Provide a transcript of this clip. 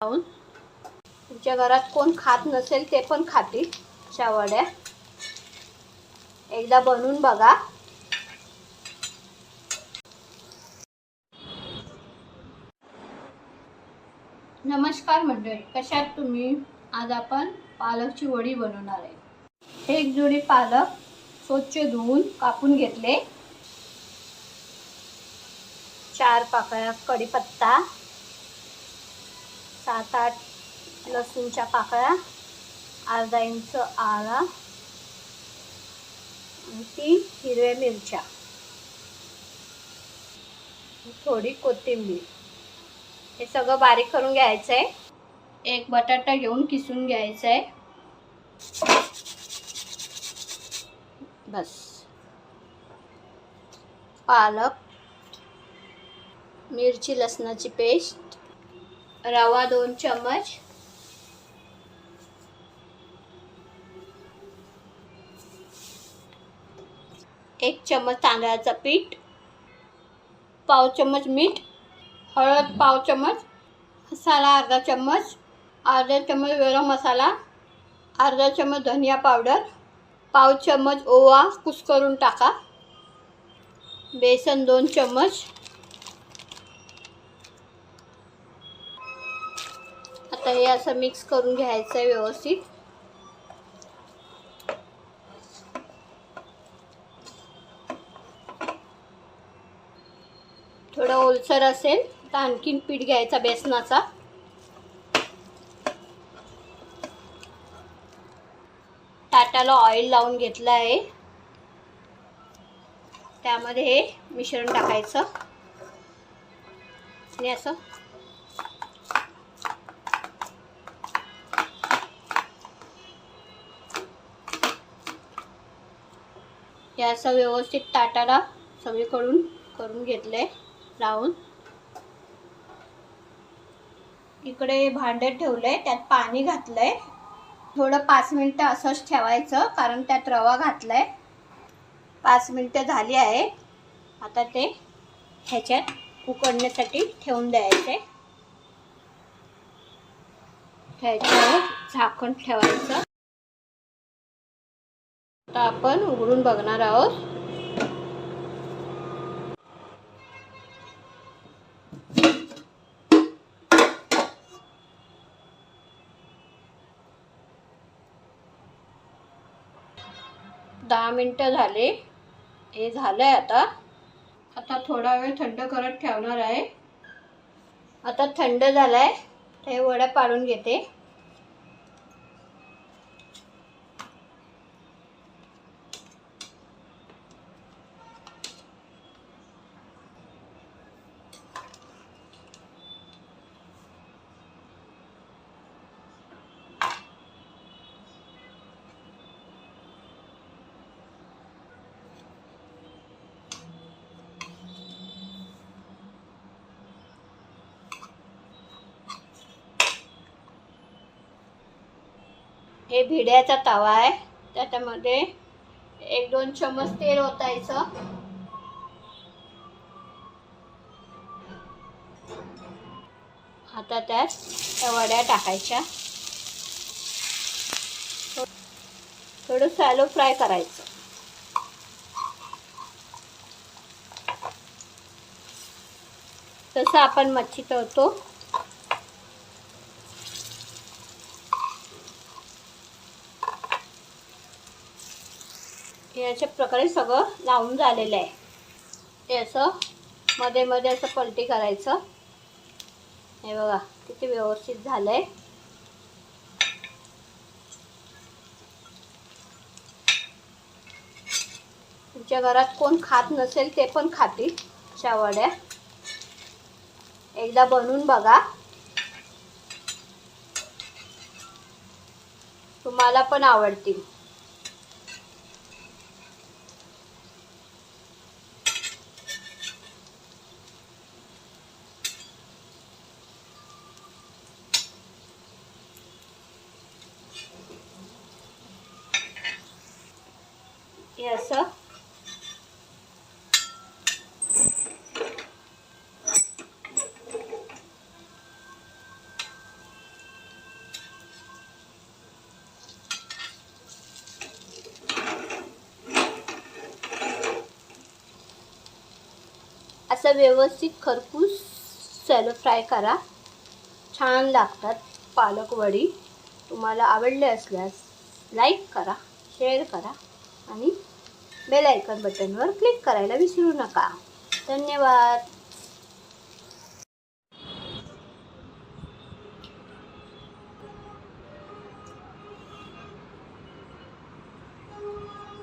लावून तुमच्या घरात कोण खात नसेल ते पण खातील अशा वड्या. एकदा बनवून बघा. नमस्कार मंडळी कशात तुम्ही? आज आपण पालकची वडी बनवणार आहे. एक जोडी पालक स्वच्छ धुवून कापून घेतले. चार पाकळ्या कढीपत्ता सात आठ लसूणच्या पाकळ्या अर्धा इंच आळा तीन हिरव्या मिरच्या. थोडी कोथिंबीर. हे सगळं बारीक करून घ्यायचं आहे एक बटाटा घेऊन किसून घ्यायचं आहे बस. पालक मिरची लसणाची पेस्ट. रवा दोन चम्मच. एक चम्मच तांदळाचं पीठ. पाव चमच मीठ. हळद पाव चमच मसाला अर्धा चम्मच. अर्धा चम्मच गरम मसाला. अर्धा चम्मच धनिया पावडर. पाव चम्मच ओवा कुस्करून टाका. बेसन दोन चम्मच. आता हे असं मिक्स करून घ्यायचं आहे व्यवस्थित. थोडं ओलसर असेल तर आणखीन पीठ घ्यायचा बेसनाचा. ताटाला ऑइल लावून घेतलं आहे. त्यामध्ये हे मिश्रण टाकायचं. आणि असं हे असं व्यवस्थित ताटाला सगळीकडून करून घेतले लावून. इकडे भांडे ठेवलंय त्यात पाणी घातलंय. थोडं पाच मिनटं असंच ठेवायचं कारण त्यात रवा घातलाय. पाच मिनटं झाली आहे. आता ते ह्याच्यात उकडण्यासाठी ठेवून द्यायचे. ह्याच्यावर झाकण ठेवायचं. आता आपण उघडून बघणार आहोत. दहा मिनटं झाले. हे झालंय आता. आता थोडा वेळ थंड करत ठेवणार आहे. आता थंड झालाय. ते वड्या पाडून घेते. हे भिड्याचा तवा आहे. त्याच्यामध्ये एक दोन चमच तेल ओतायचं. आता त्यात त्या वड्या टाकायच्या. थोडं सॅलो फ्राय करायचं. तसं आपण मच्छी तळतो. हे अशा प्रकारे सगळं लावून झालेलं आहे. ते असं मध्ये मध्ये असं पलटी करायचं. हे बघा किती व्यवस्थित झालंय. तुमच्या घरात कोण खात नसेल ते पण खातील अशा वड्या. एकदा बनवून बघा. तुम्हाला पण आवडतील. हे असं. असं व्यवस्थित खरपूस सॅलो फ्राय करा. छान लागतात पालक वडी. तुम्हाला आवडले असल्यास लाईक करा शेअर करा आणि बेल आयकॉन बटनवर क्लिक करायला विसरू नका. धन्यवाद.